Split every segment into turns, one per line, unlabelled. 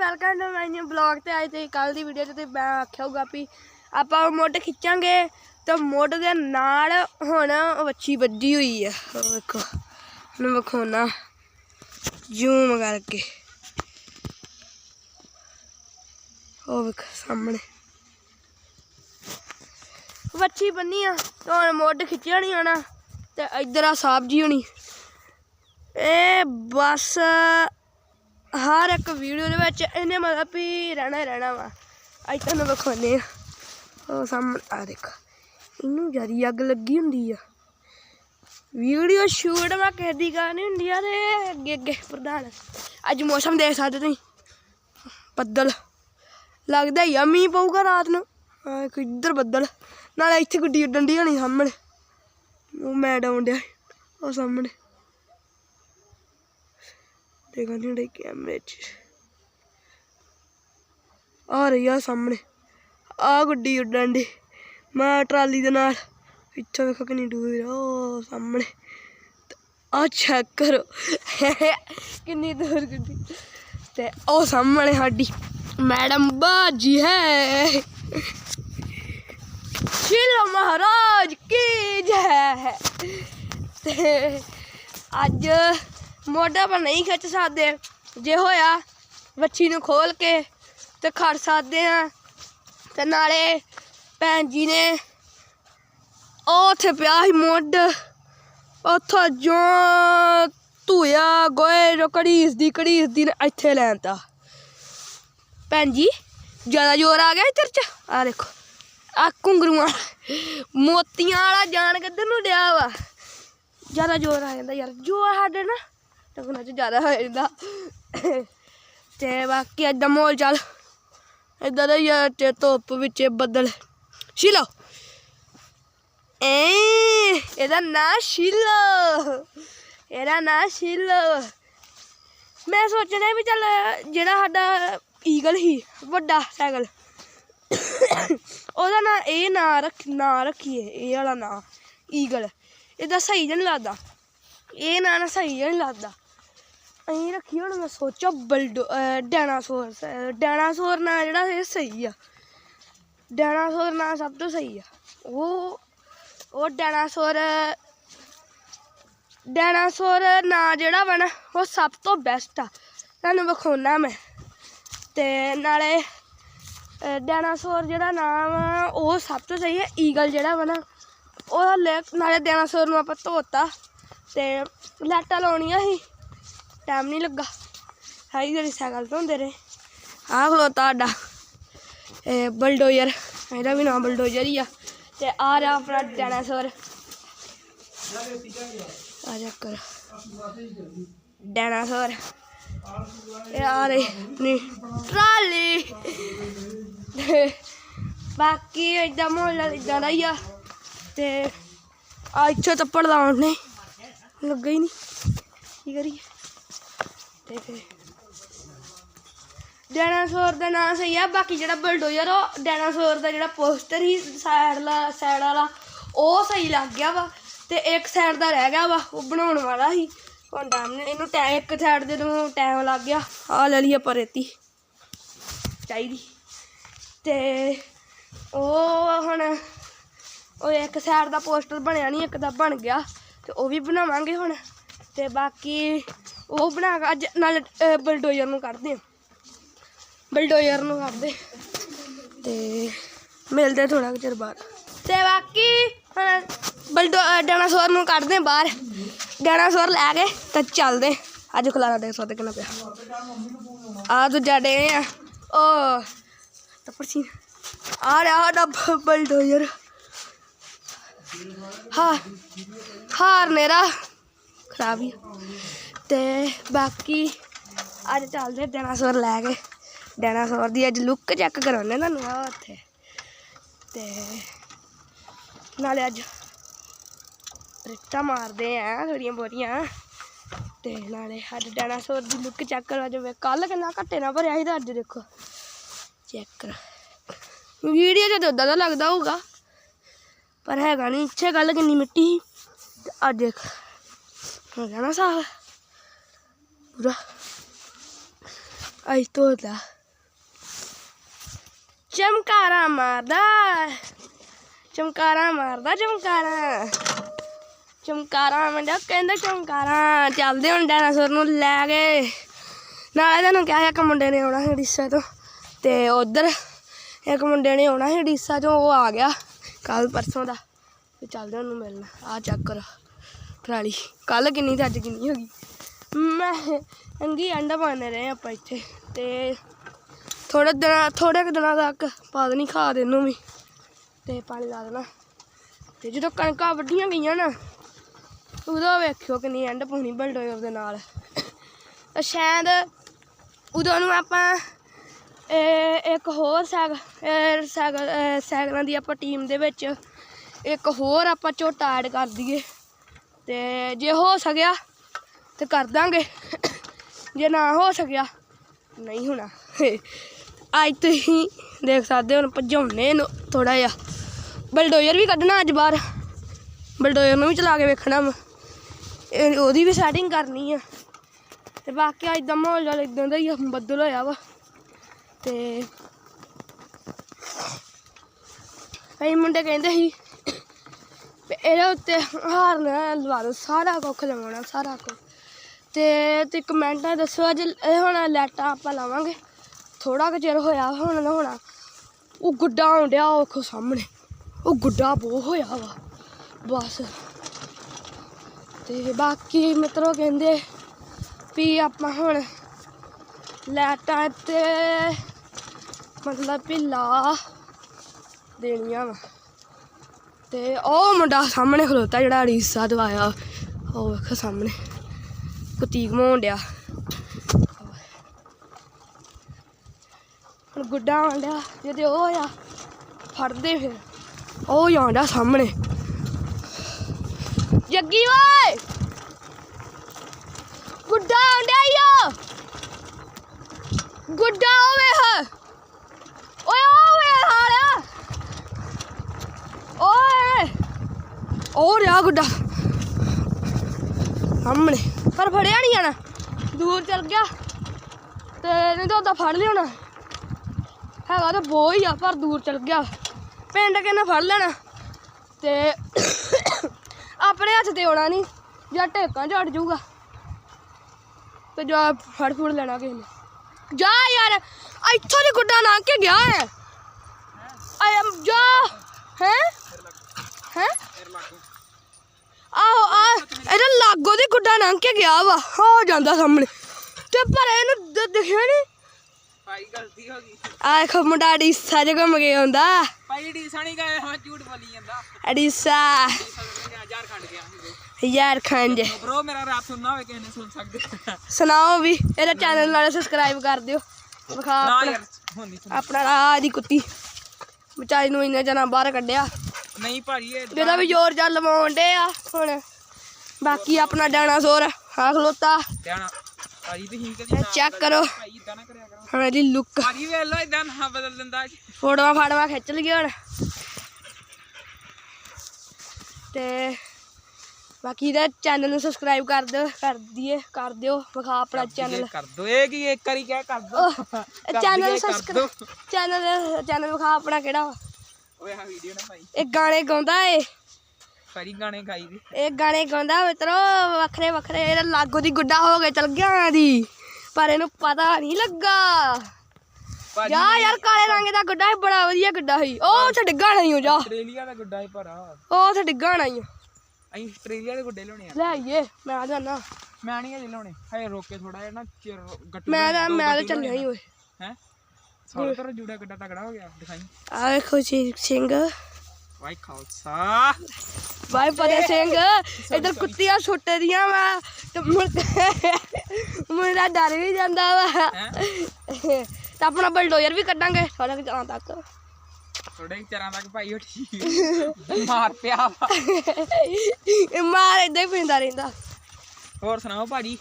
Welcome to my new blog ਤੇ ਅੱਜ ਤੇ ਕੱਲ ਦੀ ਵੀਡੀਓ ਤੇ ਮੈਂ ਆਖਿਆ ਹੋਊਗਾ ਵੀ ਆਪਾਂ ਮੁੱਢ ਖਿੱਚਾਂਗੇ ਤੇ ਮੁੱਢ ਦੇ ਨਾਲ ਹੁਣ ਵੱਛੀ ਵੱਜੀ ਹੋਈ ਆ। ਵੇਖੋ ਹੁਣ ਵਿਖਾਉਣਾ। ਜ਼ੂਮ ਕਰਕੇ। ਉਹ ਵੇਖ, ਸਾਹਮਣੇ। ਵੱਛੀ ਬੰਨੀ ਆ, ਤੇ ਹੁਣ ਮੁੱਢ ਖਿੱਚਿਆ ਨਹੀਂ ਆਣਾ ਤੇ ਇੱਧਰ ਆ ਸਾਹਿਬ ਜੀ ਹੋਣੀ। ਇਹ ਬਸ ਹਰ ਇੱਕ ਵੀਡੀਓ ਦੇ ਵਿੱਚ ਇਹਨੇ ਮਤਲਬ ਵੀ ਰਹਿਣਾ ਰਹਿਣਾ ਵਾ। ਅੱਜ ਤੁਹਾਨੂੰ ਵਿਖਾਉਂਦੇ ਆ ਉਹ ਸਾਹਮਣੇ ਆ ਦੇਖ। ਇਹਨੂੰ ਜਿਆਦੀ ਅੱਗ ਲੱਗੀ ਹੁੰਦੀ ਆ। ਵੀਡੀਓ ਸ਼ੂਟ ਮੈਂ ਕਿਸੇ ਦੀ ਕਰਨੀ ਹੁੰਦੀ ਆ ਤੇ ਅੱਗੇ ਅੱਗੇ ਪ੍ਰਧਾਨ। ਅੱਜ ਮੌਸਮ ਦੇਖ ਸਕਦੇ ਤੁਸੀਂ। ਬੱਦਲ। ਲੱਗਦਾ ਹੀ ਆ, ਮੀਂਹ ਪਊਗਾ ਰਾਤ ਨੂੰ। ਆ ਇੱਧਰ ਬੱਦਲ। ਨਾਲੇ ਇੱਥੇ ਗੁੱਡੀ ਉੱਡਣ ਦੀ ਹੋਣੀ ਸਾਹਮਣੇ। ਉਹ ਮੈਂ ਡਾਉਣ ਡਿਆ ਉਹ ਸਾਹਮਣੇ। ਦੇਖਾਂ ਨਹੀਂ ਕੈਮਰੇ 'ਚ। ਆ ਰਹੀ ਆ ਸਾਹਮਣੇ। ਆ ਗੱਡੀ ਉੱਡਣ ਦੀ ਮੈਂ ਟਰਾਲੀ ਦੇ ਨਾਲ। ਇੱਥੇ ਵੇਖੋ ਕਿੰਨੀ ਦੂਰ ਆ। ਉਹ ਸਾਹਮਣੇ। ਆ ਚੈੱਕ ਕਰੋ। ਕਿੰਨੀ ਦੂਰ ਗੱਡੀ। ਤੇ ਉਹ ਸਾਹਮਣੇ ਸਾਡੀ ਮੈਡਮ ਬਾਜੀ ਹੈ। ਸ਼ਿਲਾ ਮਹਾਰਾਜ ਕੀ ਜੈ। ਤੇ ਅੱਜ ਮੋਢਾ ਪਰ ਨਹੀਂ ਖਿੱਚ ਸਕਦੇ। ਜੇ ਹੋਇਆ ਵੱਛੀ ਨੂੰ ਖੋਲ ਕੇ ਤੇ ਖੜ ਸਕਦੇ ਆ ਤੇ ਨਾਲੇ ਭੈਣ ਜੀ ਨੇ ਉਹ ਉੱਥੇ ਪਿਆ ਸੀ ਮੁੱਢ। ਉੱਥੋਂ ਜੋ ਧੂਇਆ ਗੋਏ ਜੋ ਕੜੀਸ ਦੀ ਕੜੀਸ ਦੀ ਇੱਥੇ ਲੈਣਤਾ ਭੈਣ ਜੀ, ਜ਼ਿਆਦਾ ਜ਼ੋਰ ਆ ਗਿਆ ਇੱਧਰ ਚ? ਆ ਦੇਖੋ, ਆ ਘੁੰਗਰੂਆਂ ਮੋਤੀਆਂ ਵਾਲਾ ਜਾਨ ਕਿੱਧਰ ਨੂੰ ਡਿਆ ਵਾ। ਜ਼ਿਆਦਾ ਜ਼ੋਰ ਆ ਜਾਂਦਾ ਯਾਰ, ਜ਼ੋਰ ਸਾਡੇ ਨਾ ਟਕਣਾ ਚ ਜ਼ਿਆਦਾ ਹੋ ਜਾਂਦਾ। ਤੇ ਬਾਕੀ ਏਦਾਂ ਮੋਲ ਚਾਲ। ਏਦਾਂ ਦਾ ਯਾਰ ਤੇ ਧੁੱਪ ਵਿੱਚ ਬੱਦਲ। ਸ਼ੀਲੋ। ਏ ਇਹਦਾ ਨਾਂ ਸ਼ੀਲੋ। ਇਹਦਾ ਨਾਂ ਸ਼ੀਲੋ। ਮੈਂ ਸੋਚਣਾ ਵੀ ਚੱਲ ਜਿਹੜਾ ਸਾਡਾ ਈਗਲ ਹੀ ਵੱਡਾ ਸਾਈਕਲ। ਉਹਦਾ ਨਾਂ, ਇਹ ਨਾਂ ਰੱਖ, ਨਾਂ ਰੱਖੀਏ, ਇਹ ਵਾਲਾ ਨਾਂ ਈਗਲ ਇਹਦਾ ਸਹੀ ਨਹੀਂ ਲੱਗਦਾ। ਇਹ ਨਾਂ ਨਾ ਸਹੀ ਨਹੀਂ ਲੱਗਦਾ। ਅਸੀਂ ਰੱਖੀ ਹੁਣ ਮੈਂ ਸੋਚਿਆ ਬਲਡੋ, ਅਹ ਡਾਇਨਾਸੌਰ ਡਾਇਨਾਸੌਰ ਨਾਂ ਜਿਹੜਾ ਇਹ ਸਹੀ ਆ। ਡਾਇਨਾਸੌਰ ਨਾਂ ਸਭ ਤੋਂ ਸਹੀ ਆ। ਉਹ ਉਹ ਡਾਇਨਾਸੌਰ ਡਾਇਨਾਸੌਰ ਨਾਂ ਜਿਹੜਾ ਵਾ ਨਾ, ਉਹ ਸਭ ਤੋਂ ਬੈਸਟ ਆ। ਤੁਹਾਨੂੰ ਵਿਖਾਉਣਾ ਮੈਂ। ਤੇ ਨਾਲੇ, ਅਹ ਡਾਇਨਾਸੌਰ ਜਿਹੜਾ ਨਾਮ ਆ ਉਹ ਸਭ ਤੋਂ ਸਹੀ ਹੈ ਈਗਲ ਜਿਹੜਾ ਵਾ ਨਾ, ਉਹ ਲੈ ਨਾਲੇ ਡਾਇਨਾਸੌਰ ਨੂੰ ਆਪਾਂ ਧੋਤਾ। ਤੇ ਲਾਟਾਂ ਲਾਉਣੀਆਂ ਸੀ। ਟਾਈਮ ਨਹੀਂ ਲੱਗਾ। ਸਾਰੀ ਜਿਹੜੀ ਸਾਈਕਲ ਧੋਂਦੇ ਰਹੇ। ਆਹ ਖਲੋਤਾ ਸਾਡਾ ਇਹ ਬਲਡੋਜ਼ਰ। ਇਹਦਾ ਵੀ ਨਾਮ ਬਲਡੋਜ਼ਰ ਹੀ ਆ। ਤੇ ਆ ਰਿਹਾ ਆਪਣਾ ਡਾਇਨਾਸੌਰ। ਆ ਜਾ ਕਰ। ਡਾਇਨਾਸੌਰ। ਇਹ ਆ ਰਹੀ ਨੀ। ਟਰਾਲੀ। ਤੇ ਬਾਕੀ ਏਦਾਂ ਮਾਹੌਲ ਇਦਾਂ ਦਾ ਹੀ ਆ। ਤੇ ਆ ਇੱਥੇ ਤੱਪੜ ਲਾਉਣ ਨੇ। ਲੱਗਾ ਹੀ ਨਹੀਂ। ਕੀ ਕਰੀਏ? ਤੇ ਫਿਰ ਡਾਇਨਾਸੌਰ ਦਾ ਨਾਮ ਸਹੀ ਆ, ਬਾਕੀ ਜਿਹੜਾ ਬਲਡੋਜ਼ਰ, ਉਹ ਡਾਇਨਾਸੌਰ ਦਾ ਜਿਹੜਾ ਪੋਸਟਰ ਹੀ ਸਾਈਡ ਲਾ, ਸਾਈਡ ਵਾਲਾ, ਉਹ ਸਹੀ ਲੱਗ ਗਿਆ ਵਾ ਤੇ ਇੱਕ ਸਾਈਡ ਦਾ ਰਹਿ ਗਿਆ ਵਾ, ਉਹ ਬਣਾਉਣ ਵਾਲਾ ਸੀ। ਹੁਣ ਟਾਈਮ ਨੇ, ਇਹਨੂੰ ਟੈ, ਇੱਕ ਸਾਈਡ ਦੇ ਨੂੰ ਟਾਈਮ ਲੱਗ ਗਿਆ। ਆ ਲੈ ਲਈ ਆਪਾਂ ਰੇਤੀ। ਚਾਹੀਦੀ। ਤੇ ਉਹ ਹੁਣ, ਉਹ ਇੱਕ ਸਾਈਡ ਦਾ ਪੋਸਟਰ ਬਣਿਆ ਨਹੀਂ ਇੱਕ ਦਾ ਬਣ ਗਿਆ। ਤੇ ਉਹ ਵੀ ਬਣਾਵਾਂਗੇ ਹੁਣ। ਤੇ ਬਾਕੀ ਉਹ ਬਣਾ ਕੇ ਅੱਜ ਨਾਲ ਬਲਡੋਜ਼ਰ ਨੂੰ ਕੱਢਦੇ ਆ ਬਲਡੋਜ਼ਰ ਨੂੰ ਕਰਦੇ ਤੇ ਮਿਲਦੇ ਥੋੜਾ ਚਿਰ ਬਾਅਦ। ਤੇ ਬਾਕੀ ਹੁਣ ਬਲਡੋ ਅਹ ਡਾਇਨਾਸੌਰ ਨੂੰ ਕੱਢਦੇ ਆ ਬਾਹਰ। ਡਾਇਨਾਸੌਰ ਲੈ ਕੇ ਤੇ ਚੱਲਦੇ ਅੱਜ ਖਲਾਰਾ ਦੇ ਸਕਦੇ ਕਿੰਨਾ ਪਿਆ। ਆ ਦੂਜਾ ਡੇ ਆ। ਉਹ ਤੱਪੜ ਸੀ ਆ ਰਿਹਾ ਸਾਡਾ ਬਲਡੋਜ਼ਰ। ਹਾਂ ਹਾਰ ਮੇਰਾ। ਖਰਾਬ ਹੀ ਤੇ ਬਾਕੀ ਅੱਜ ਚੱਲਦੇ ਡਾਇਨਾਸੌਰ ਲੈ ਕੇ। ਡਾਇਨਾਸੌਰ ਦੀ ਅੱਜ ਲੁੱਕ ਚੈੱਕ ਕਰਾਉਣੇ ਤੁਹਾਨੂੰ ਆ ਉੱਥੇ। ਤੇ ਨਾਲੇ ਅੱਜ ਰਿੱਟਾ ਮਾਰਦੇ ਆ ਥੋੜੀਆਂ ਬੋਰੀਆਂ ਤੇ ਨਾਲੇ ਅੱਜ ਡਾਇਨਾਸੌਰ ਦੀ ਲੁੱਕ ਚੈੱਕ ਕਰਵਾ ਜਾਵੇ ਕੱਲ ਕਿੰਨਾ ਘੱਟੇ ਨਾ ਭਰਿਆ ਸੀ ਤਾਂ ਅੱਜ ਦੇਖੋ। ਚੈੱਕ ਕਰ। ਵੀਡੀਓ 'ਚ ਤਾਂ ਉਦਾਂ ਦਾ ਲੱਗਦਾ ਹੋਊਗਾ। ਪਰ ਹੈਗਾ ਨਹੀਂ। ਇੱਥੇ ਗੱਲ ਕਿੰਨੀ ਮਿੱਟੀ ਸੀ। ਤੇ ਅੱਜ ਦੇਖ, ਹੋ ਗਿਆ ਨਾ ਸਾਫ਼। ਪੂਰਾ। ਅੱਜ ਧੋਦਾ ਚਮਕਾਰਾ ਮਾਰਦਾ। ਚਮਕਾਰਾ ਮਾਰਦਾ, ਚਮਕਾਰਾ। ਚਮਕਾਰਾ ਮੰਡਾ ਕਹਿੰਦਾ ਚਮਕਾਰਾ। ਚੱਲਦੇ ਹੁਣ ਡਾਇਨਾਸੌਰ ਨੂੰ ਲੈ ਕੇ। ਨਾਲੇ ਤੁਹਾਨੂੰ ਕਿਹਾ ਇੱਕ ਮੁੰਡੇ ਨੇ ਆਉਣਾ ਸੀ ਉੜੀਸਾ ਤੋਂ। ਤੇ ਉਧਰ ਇੱਕ ਮੁੰਡੇ ਨੇ ਆਉਣਾ ਸੀ ਉੜੀਸਾ ਤੋਂ, ਉਹ ਆ ਗਿਆ। ਕੱਲ ਪਰਸੋਂ ਦਾ। ਤੇ ਚੱਲਦੇ ਉਹਨੂੰ ਮਿਲਣਾ। ਆ ਚੈੱਕ ਕਰੋ। ਪਰਾਲੀ ਕੱਲ ਕਿੰਨੀ ਤੇ ਅੱਜ ਕਿੰਨੀ ਹੋ ਗਈ? ਮੈਂ ਅੰਗੀ ਅੰਡਾ ਪਾਣੇ ਰਹੇ ਆਪਾਂ ਇੱਥੇ। ਤੇ ਥੋੜੇ ਦਿਨ ਥੋੜੇ ਕੁ ਦਿਨਾਂ ਤੱਕ ਪਾ ਦੇਣੀ ਖਾਦ ਇਹਨੂੰ ਵੀ। ਤੇ ਪਾਣੀ ਲਾ ਦੇਣਾ। ਤੇ ਜਦੋਂ ਕਣਕਾਂ ਵੱਢੀਆਂ ਗਈਆਂ ਨਾ, ਉਦੋਂ ਵੇਖਿਓ ਕਿੰਨੀ ਐਂਡ ਪਾਉਣੀ ਬਲਡੋਜ਼ਰ ਦੇ ਨਾਲ। ਸ਼ਾਇਦ ਉਦੋਂ ਨੂੰ ਆਪਾਂ ਇੱਕ ਹੋਰ ਸਾਈਕ ਇਹ ਸਾਈਕਲ ਸਾਈਕਲਾਂ ਦੀ ਆਪਾਂ ਟੀਮ ਦੇ ਵਿੱਚ ਇੱਕ ਹੋਰ ਆਪਾਂ ਝੋਟਾ ਐਡ ਕਰ ਦਈਏ। ਤੇ ਜੇ ਹੋ ਸਕਿਆ ਤੇ ਕਰ ਦਾਂਗੇ। ਜੇ ਨਾ ਹੋ ਸਕਿਆ, ਨਹੀਂ ਹੋਣਾ। ਅੱਜ ਤੁਸੀਂ ਦੇਖ ਸਕਦੇ ਹੋ, ਹੁਣ ਭਜਾਉਣੇ ਇਹਨੂੰ ਥੋੜਾ ਜਿਹਾ। ਬਲਡੋਜ਼ਰ ਵੀ ਕੱਢਣਾ ਅੱਜ ਬਾਹਰ। ਬਲਡੋਜ਼ਰ ਨੂੰ ਵੀ ਚਲਾ ਕੇ ਵੇਖਣਾ ਵਾ। ਇਹ- ਉਹਦੀ ਵੀ ਸੈਟਿੰਗ ਕਰਨੀ ਆ। ਤੇ ਬਾਕੀ ਅੱਜ ਦਾ ਮਾਹੌਲ ਜਿਹਾ ਇਦਾਂ ਦਾ ਹੀ ਬੱਦਲ ਹੋਇਆ ਵਾ। ਤੇ ਕਈ ਮੁੰਡੇ ਕਹਿੰਦੇ ਸੀ ਇਹਦੇ ਉੱਤੇ ਹਾਰ ਲਵਾ ਦੋ ਸਾਰਾ ਕੁੱਖ ਲਵਾਉਣਾ, ਸਾਰਾ ਕੁੱਖ। ਤੇ ਤੇ ਕਮੈਂਟਾਂ ਦੱਸੋ, ਅੱਜ ਇਹ ਹੁਣ ਲੈਟਾਂ ਆਪਾਂ ਲਾਵਾਂਗੇ। ਥੋੜਾ ਕੁ ਚਿਰ ਹੋਇਆ ਹੁਣ ਨਾ ਹੋਣਾ ਉਹ ਗੁੱਡਾ ਆਉਂਦਿਆ ਉਹ ਵੇਖੋ ਸਾਹਮਣੇ। ਉਹ ਗੁੱਡਾ ਬਹੁਤ ਹੋਇਆ ਵਾ, ਬਸ। ਤੇ ਬਾਕੀ ਮਿੱਤਰੋ ਕਹਿੰਦੇ ਵੀ ਆਪਾਂ ਹੁਣ ਲੈਟਾਂ ਤੇ ਮਤਲਬ ਵੀ ਲਾ ਦੇਣੀਆਂ ਵਾ। ਤੇ ਉਹ ਮੁੰਡਾ ਸਾਹਮਣੇ ਖਲੋਤਾ ਜਿਹੜਾ ਰੀਸਾ ਦਵਾਇਆ। ਉਹ ਵੇਖੋ ਸਾਹਮਣੇ ਕੁੱਤੀ ਘਮਾਉਣ ਡਿਆ। ਹੁਣ ਗੁੱਡਾ ਆਉਣ ਡਿਆ, ਜਿਹਦੇ ਉਹ ਆ, ਫੜਦੇ ਫਿਰ। ਉਹ ਜਾਂਦਾ ਸਾਹਮਣੇ। ਜੱਗੀ ਓਏ! ਗੁੱਡਾ ਆਂਡਿਆ ਈਓ ਗੁੱਡਾ ਓਏ ਹ ਓਏ ਓਏ ਹਾਲਿਆ ਓਏ ਉਹ ਰਿਹਾ ਗੁੱਡਾ। ਸਾਹਮਣੇ। ਪਰ ਫੜਿਆ ਨਹੀਂ ਜਾਣਾ। ਦੂਰ ਚਲ ਗਿਆ। ਤੇ ਨਹੀਂ ਤਾਂ ਉਹਦਾ ਫੜ ਲਿਆਉਣਾ। ਹੈਗਾ ਤਾਂ ਬੋ ਹੀ ਆ, ਪਰ ਦੂਰ ਚਲ ਗਿਆ। ਪਿੰਡ ਕਿਨੇ ਫੜ ਲੈਣਾ? ਤੇ ਆਪਣੇ ਹੱਥ ਤੇ ਆਉਣਾ ਨਹੀਂ ਜਾਂ ਢੇਕਾਂ ਝੜ ਜਾਊਗਾ। ਤੇ ਜਾ ਫੜ ਫੁੜ ਲੈਣਾ ਕਿਸੇ ਨੇ। ਜਾ ਯਾਰ, ਇੱਥੋਂ ਦੀ ਗੁੱਡਾ ਲੰਘ ਕੇ ਗਿਆ ਹੈ। ਆਈ ਐਮ ਜਾ। ਹੈ? ਹੈ? ਆਹੋ ਆ ਇਹਦਾ ਲਾਗੋ ਦੀ ਗੁੱਡਾ ਲੰਘ ਕੇ ਗਿਆ ਵਾ ਹੋ ਜਾਂਦਾ ਸਾਹਮਣੇ। ਤੇ ਪਰ ਇਹਨੂੰ ਦ- ਦਿਖਿਆ ਨਹੀਂ
ਭਾਈ ਗਲਤੀ ਹੋ ਗਈ।
ਆ ਦੇਖੋ ਮੁੰਡਾ ਅੜੀਸਾ ਘੁੰਮ ਕੇ ਆਉਂਦਾ।
ਭਾਈ ਡੀਸਾ ਨਹੀਂ ਗਏ ਹਾਂ ਝੂਠ ਬੋਲੀ ਜਾਂਦਾ।
ਅੜੀਸਾ।
ਹਜ਼ਾਰ ਖੰਡ ਗਿਆ
ਯਾਰ ਖੰਜ
ਬ్రో ਮੇਰਾ ਰਾਤ ਸੁਣਨਾ ਹੋਵੇ ਕਿਸੇ ਨੇ ਸੁਣ ਸਕਦੇ
ਸੁਣਾਓ ਵੀ ਇਹਦਾ ਚੈਨਲ ਨਾਲ ਸਬਸਕ੍ਰਾਈਬ ਕਰ ਦਿਓ। ਵਿਖਾ
ਨਾ
ਆਪਣਾ
ਯਾਰ ਹੁਣ ਨਹੀਂ ਸੁਣ
ਆਪਣਾ ਰਾਹ ਦੀ ਕੁੱਤੀ। ਵਿਚਾਰੀ ਨੂੰ ਇੰਨਾ ਜਨਾ ਬਾਹਰ ਕੱਢਿਆ।
ਨਹੀਂ ਭਾਜੀ ਇਹ
ਜਿਹਦਾ ਵੀ ਜ਼ੋਰ ਜਲ ਲਵਾਉਣ ਡੇ ਆ ਹੁਣ। ਬਾਕੀ ਆਪਣਾ ਡਾਇਨਾਸੌਰ ਆ ਖਲੋਤਾ।
ਧਿਆਨ ਭਾਜੀ ਤੁਸੀਂ ਕਦੀ ਨਾ
ਚੈੱਕ ਕਰੋ।
ਭਾਈ ਇਦਾਂ ਨਾ ਕਰਿਆ ਕਰੋ।
ਹੁਣ ਇਹਦੀ ਲੁੱਕ
ਭਾਜੀ ਵੇਖ ਲੋ ਇਦਾਂ ਨਾ ਬਦਲ ਦਿੰਦਾ
ਫੋਟੋਆਂ ਫਾਟੋਆਂ ਖਿੱਚ ਲਈਏ ਹੁਣ। ਤੇ ਬਾਕੀ ਇਹਦਾ ਚੈਨਲ ਨੂੰ ਸਬਸਕ੍ਰਾਈਬ ਕਰ ਦਿਓ ਕਰ ਦਈਏ ਕਰ ਦਿਓ ਵਿਖਾ ਆਪਣਾ ਚੈਨਲ
ਕਰ ਦੋ ਇਹ ਕੀ ਇੱਕ ਵਾਰੀ ਕਿਆ ਕਰ ਦੋ
ਚੈਨਲ ਸਬਸਕ੍ਰਾਈਬ। ਚੈਨਲ ਚੈਨਲ ਵਿਖਾ ਆਪਣਾ ਕਿਹੜਾ ਵਾ?
ਓਏ ਆ ਵੀਡੀਓ ਨਾ ਭਾਈ
ਇਹ ਗਾਣੇ ਗਾਉਂਦਾ ਏ।
ਭਾਜੀ ਗਾਣੇ ਗਾਈ ਦੀ।
ਇਹ ਗਾਣੇ ਗਾਉਂਦਾ ਮਿੱਤਰੋ ਵੱਖਰੇ ਵੱਖਰੇ ਇਹਦਾ ਲਾਗੋ ਦੀ ਗੁੱਡਾ ਹੋ ਕੇ ਚਲ ਗਿਆ ਦੀ। ਪਰ ਇਹਨੂੰ ਪਤਾ ਨਹੀਂ ਲੱਗਾ।
ਭਾਜੀ
ਜਾ ਯਾਰ ਕਾਲੇ ਰੰਗ ਦਾ ਗੁੱਡਾ ਸੀ ਬੜਾ ਵਧੀਆ ਗੁੱਡਾ ਸੀ। ਉਹ ਉੱਥੇ ਡਿੱਗਾ ਨਹੀਂ ਹੋ ਜਾ।
ਆਸਟ੍ਰੇਲੀਆ ਦਾ ਗੁੱਡਾ ਹੀ ਭਰਾ।
ਉਹ ਉੱਥੇ ਡਿੱਗਾ ਨਹੀਂ
ਅਸੀਂ ਆਸਟ੍ਰੇਲੀਆ ਦੇ ਗੁੱਡੇ ਲਾਉਣੇ ਆ।
ਲੈ ਆਈਏ ਮੈਂ ਆ ਜਾਣਾ
ਮੈਂ ਨਹੀਂ ਅਜੇ ਲਾਉਣੇ ਹਏ ਰੋਕ ਥੋੜਾ ਜਿਹਾ ਨਾ ਚਿਰ ਗੱਟੂ
ਮੈਂ ਤਾਂ ਮੈਂ ਤਾਂ ਚੱਲਿਆ ਹੀ ਓਏ।
ਹੈ? ਸਾਲ ਪਰ ਜੂੜਾ ਗੱਡਾ ਤਗੜਾ ਹੋ ਗਿਆ ਦਿਖਾਈ।
ਆ ਵੇਖੋ ਜੀ ਸਿੰਘ।
ਵਾਈ ਖਾਲਸਾ।
ਬਾਈ ਫਤਿਹ ਸਿੰਘ। ਇਧਰ ਕੁੱਤੀਆਂ ਛੁੱਟ ਦੀਆਂ ਵਾ ਤੇ ਮੁੜ- ਮੁੰਡਾ ਡਰ ਵੀ ਜਾਂਦਾ ਵਾ।
ਹੈ?
ਤਾਂ ਆਪਣਾ ਬਲਡੋਜ਼ਰ ਵੀ ਕੱਢਾਂਗੇ ਥੋੜਾ ਕਿ ਜਾਂ ਤੱਕ।
ਥੋੜੇ ਚਿਰਾਂ ਤੱਕ ਭਾਈ ਉਹ ਠੀਕ ਮਾਰ ਪਿਆ ਵਾ।
ਇਹ ਮਾਰ ਇਦਾਂ ਹੀ ਪੈਂਦਾ ਰਹਿੰਦਾ।
ਹੋਰ ਸੁਣਾਓ ਭਾਜੀ?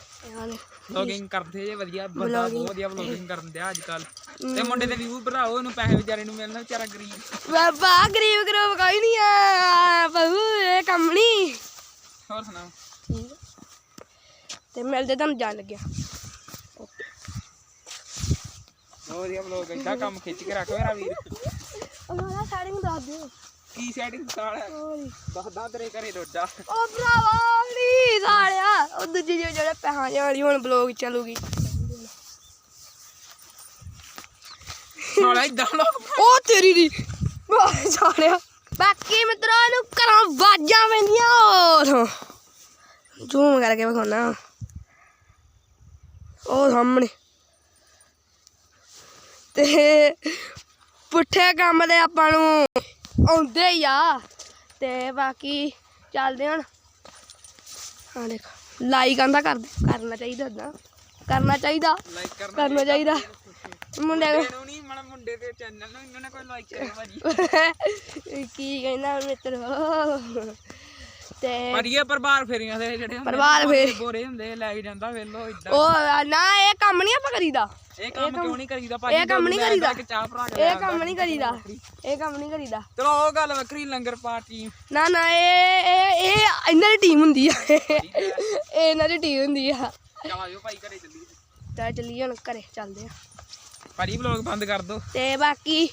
ਵਲੋਗਿੰਗ ਕਰਦੇ ਜੇ ਵਧੀਆ ਬੰਦਾ ਬਹੁਤ ਵਧੀਆ ਵਲੋਗਿੰਗ ਕਰਨ ਦਿਆ ਅੱਜ ਕੱਲ ਤੇ ਮੁੰਡੇ ਦੇ ਵਿਊ ਭਰਾਓ ਉਹਨੂੰ ਪੈਸੇ ਵਿਚਾਰੇ ਨੂੰ ਮਿਲਣਾ ਵਿਚਾਰਾ ਗਰੀਬ।
ਬਾਬਾ ਗਰੀਬ ਗਰੂਬ ਕੋਈ ਨਹੀਂ ਆ ਬਹੂ ਇਹ ਕੰਮ ਨਹੀਂ
ਹੋਰ ਸੁਣਾਓ?
ਤੇ ਮਿਲਦੇ ਤੁਹਾਨੂੰ ਜਾਣ ਲੱਗਿਆ।
ਬਹੁਤ ਵਧੀਆ ਵਲੌਗ ਏਦਾਂ ਕੰਮ ਖਿੱਚ ਕੇ ਰੱਖ ਮੇਰਾ ਵੀਰ।
ਉਹ ਸਾਰਾ ਸੈਟਿੰਗ ਦੱਸ ਦਿਓ।
ਕੀ ਸੈਟਿੰਗ ਸਾਲ
ਓਏ
ਦੱਸਦਾ ਤੇਰੇ ਘਰੇ ਰੋਜਾ
ਉਹ ਭਰਾਵਾ ਨਹੀਂ ਸਾਲਿਆ ਉਹ ਦੂਜੀ ਜਿਹੀ ਜਿਹੜੇ ਪੈਸਾ ਵਾਲੀ ਹੁਣ ਬਲੌਗ ਚੱਲੂਗੀ।
ਸਾਲਾ ਇਦਾਂ ਲੋਕ
ਉਹ ਤੇਰੀ ਦੀ ਸਾਲਿਆ। ਬਾਕੀ ਮਿੱਤਰਾਂ ਨੂੰ ਘਰਾਂ ਵਾਜਾਂ ਪੈਂਦੀਆਂ ਉਹ ਜ਼ੂਮ ਕਰਕੇ ਵਿਖਾਉਣਾ। ਉਹ ਸਾਹਮਣੇ। ਤੇ ਪੁੱਠੇ ਕੰਮ ਦੇ ਆਪਾਂ ਨੂੰ ਆਉਂਦੇ ਹੀ ਆ। ਤੇ ਬਾਕੀ ਚੱਲਦੇ ਹੁਣ। ਹਾਂ ਦੇਖ। ਲਾਈਕ ਆਂਦਾ ਕਰ ਕਰਨਾ ਚਾਹੀਦਾ ਏਦਾਂ। ਕਰਨਾ ਚਾਹੀਦਾ।
ਲਾਈਕ ਕਰਨਾ
ਕਰਨਾ ਚਾਹੀਦਾ। ਮੁੰਡੇ
ਇਹਨੂੰ ਨਹੀਂ ਮਨ ਮੁੰਡੇ ਦੇ ਚੈਨਲ ਨੂੰ ਇਹਨਾਂ ਨੇ ਕੋਈ ਲਾਈਕ ਕਰਿਓ ਭਾਜੀ।
ਕੀ ਕਹਿੰਦਾ ਮਿੱਤਰ। ਤੇ
ਇਹ ਪਰਿਵਾਰ ਫੇਰੀਆਂ ਦੇ ਜਿਹੜੇ ਹੁੰਦੇ
ਪਰਿਵਾਰ
ਨਾ,
ਫੇਰ-
ਬੋਰੇ ਹੁੰਦੇ ਲੈ ਜਾਂਦਾ ਵੇਲੋ ਇਦਾਂ
ਉਹ ਨਾ ਇਹ ਕੰਮ ਨਹੀਂ ਆਪਾਂ ਕਰੀਦਾ।
ਇਹ ਕੰਮ ਕਿਉਂ ਨਹੀਂ ਕਰੀਦਾ ਭਾਜੀ?
ਇਹ ਕੰਮ ਨਹੀਂ ਕਰੀਦਾ।
ਕਿ ਚਾਹ ਭਰਾ ਕੇ
ਇਹ ਕੰਮ ਨਹੀਂ ਕਰੀਦਾ। ਇਹ ਕੰਮ ਨਹੀਂ ਕਰੀਦਾ।
ਚਲੋ ਉਹ ਗੱਲ ਵੱਖਰੀ ਲੰਗਰ ਪਾਰਟੀ
ਨਾ ਨਾ ਇਹ ਇਹ ਇਹ ਇਹਨਾਂ ਦੀ ਟੀਮ ਹੁੰਦੀ ਆ। ਇਹ ਇਹਨਾਂ ਦੀ ਟੀਮ ਹੁੰਦੀ ਆ।
ਚਲ ਆਇਓ ਭਾਈ ਘਰੇ ਚੱਲੀਏ।
ਤਾਂ ਚੱਲੀਏ ਹੁਣ ਘਰੇ ਚੱਲਦੇ ਆ।
ਭਾਜੀ ਵਲੌਗ ਬੰਦ ਕਰ ਦੋ।
ਤੇ ਬਾਕੀ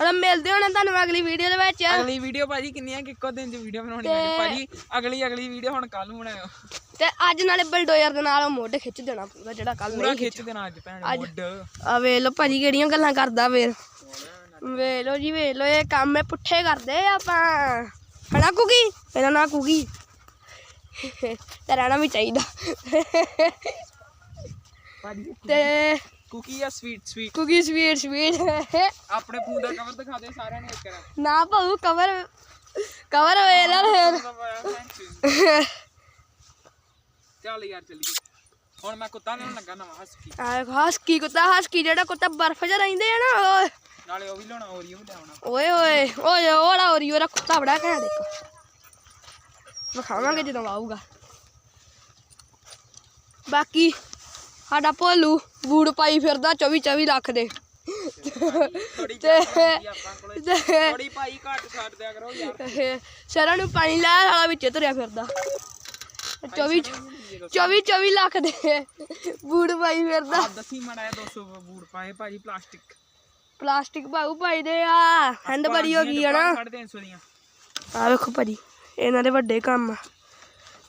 ਹੁਣ ਮਿਲਦੇ ਹੁਣ ਤੁਹਾਨੂੰ ਅਗਲੀ ਵੀਡੀਓ ਦੇ ਵਿੱਚ।
ਅਗਲੀ ਵੀਡੀਓ ਭਾਜੀ ਕਿੰਨੀਆਂ ਕਿ ਇੱਕੋ ਦਿਨ ਚ ਵੀਡੀਓ ਬਣਾਉਣੀ ਹੈ ਭਾਜੀ ਅਗਲੀ ਅਗਲੀ ਵੀਡੀਓ ਹੁਣ ਕੱਲ ਨੂੰ ਬਣਾਇਓ।
ਤੇ ਅੱਜ ਨਾਲੇ ਬਲਡੋਜ਼ਰ ਦੇ ਨਾਲ ਮੋਢੇ ਖਿੱਚ ਦੇਣਾ ਪੂਰਾ ਜਿਹੜਾ ਕੱਲ
ਪੂਰਾ
ਨਹੀਂ
ਖਿੱਚ ਦੇਣਾ ਅੱਜ ਭੈਣ ਮੁੱਢ।
ਆ ਵੇਖ ਲੋ ਭਾਜੀ ਕਿਹੜੀਆਂ ਗੱਲਾਂ ਕਰਦਾ ਵੇਰ ਵੇਖ ਲੋ ਜੀ ਵੇਖ ਲੋ ਇਹ ਕੰਮ ਇਹ ਪੁੱਠੇ ਕਰਦੇ ਆ ਆਪਾਂ। ਹਨਾ ਕੁਗੀ? ਮੇਰਾ ਨਾਂ ਕੁਗੀ। ਤੇ ਰਹਿਣਾ ਵੀ ਚਾਹੀਦਾ।
ਭਾਜੀ
ਤੇ
ਕੁਕੀ ਆ sweet sweet
cookie sweet sweet
ਆਪਣੇ ਫੋਨ ਦਾ ਕਵਰ ਦਿਖਾ ਦੇ ਸਾਰਿਆਂ ਨੂੰ ਇੱਕ
ਨਾ ਭਾਉ ਕਵਰ ਕਵਰ ਵੇਖ ਲੈ ਫਿਰ
ਚੱਲ ਯਾਰ ਚੱਲੀਏ। ਹੁਣ ਮੈਂ ਕੁੱਤਾ ਲੈਣ ਲੱਗਾ ਨਵਾਂ ਹਸਕੀ।
ਆ ਹਸਕੀ ਕੁੱਤਾ ਹਸਕੀ ਜਿਹੜਾ ਕੁੱਤਾ ਬਰਫ 'ਚ ਰਹਿੰਦੇ ਆ ਨਾ ਓਏ।
ਨਾਲੇ ਉਹ ਵੀ ਲਿਆਉਣਾ ਓਰੀਓ ਵੀ ਲਿਆਉਣਾ
ਓਏ ਓਏ ਓਏ ਉਹੜਾ ਔਰੀ ਉਹਦਾ ਕੁੱਤਾ ਬੜਾ ਘੈਂਟ ਇੱਕ ਵਿਖਾਵਾਂਗੇ ਜਦੋਂ ਆਊਗਾ। ਬਾਕੀ ਸਾਡਾ ਭੋਲੂ ਬੂੜ ਪਾਈ ਫਿਰਦਾ 24 24 ਲੱਖ ਦੇ।
ਥੋੜੀ ਥੋੜੀ ਭਾਈ ਘੱਟ ਛੱਡ ਦਿਆ ਕਰੋ ਯਾਰ।
ਸਰਾਂ ਨੂੰ ਪਾਣੀ ਲੈ ਸਾਲਾ ਵਿੱਚ ਤੁਰਿਆ ਫਿਰਦਾ। 24 24 24 ਲੱਖ ਦੇ ਬੂੜ ਪਾਈ ਫਿਰਦਾ।
ਆ ਦਸੀ ਮੜਾਇਆ 200 ਬੂਟ ਪਾਏ ਭਾਜੀ ਪਲਾਸਟਿਕ।
ਪਲਾਸਟਿਕ ਭਾਊ ਪਾਈ ਦੇ ਆ। ਹੈਂਡ ਬੜੀ ਹੋ ਗਈ ਆ ਨਾ।
350 ਦੀਆਂ
ਆ ਵੇਖੋ ਭਾਜੀ ਇਹਨਾਂ ਦੇ ਵੱਡੇ ਕੰਮ। ਆ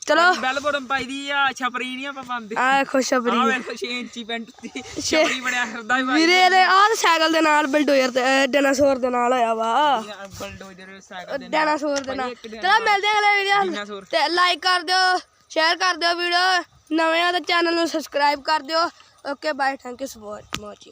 ਚਲੋ
ਬੈਲ ਬਟਨ ਪਾਈ ਦੀ ਆ ਛਪਰੀ ਨਹੀਂ ਆਪਾਂ ਪਾਉਂਦੇ।
ਆ ਵੇਖੋ ਸ਼ਬਰੀ
ਆ ਵੇਖੋ 6 ਇੰਚੀ ਪੈਂਟ ਦੀ ਛਪਰੀ ਬਣਿਆ ਫਿਰਦਾ ਹੀ ਭਾਈ
ਵੀਰੇ ਇਹਦੇ ਆਹ ਸਾਈਕਲ ਦੇ ਨਾਲ ਬਲਡੋਜ਼ਰ ਤੇ ਡਾਇਨਾਸੌਰ ਦੇ ਨਾਲ ਹੋਇਆ ਵਾ।
ਬਲਡੋਜ਼ਰ ਸਾਈਕਲ ਦੇ ਨਾਲ।
ਡਾਇਨਾਸੌਰ ਦੇ ਨਾਲ। ਚਲੋ ਮਿਲਦੇ ਹਾਂ ਅਗਲੇ ਵੀਡੀਓ ਤੇ ਲਾਈਕ ਕਰ ਦਿਓ। ਸ਼ੇਅਰ ਕਰ ਦਿਓ ਵੀਡੀਓ। ਨਵੇਂ ਆ ਤਾਂ ਚੈਨਲ ਨੂੰ ਸਬਸਕ੍ਰਾਈਬ ਕਰ ਦਿਓ। Okay, bye, thank you so much.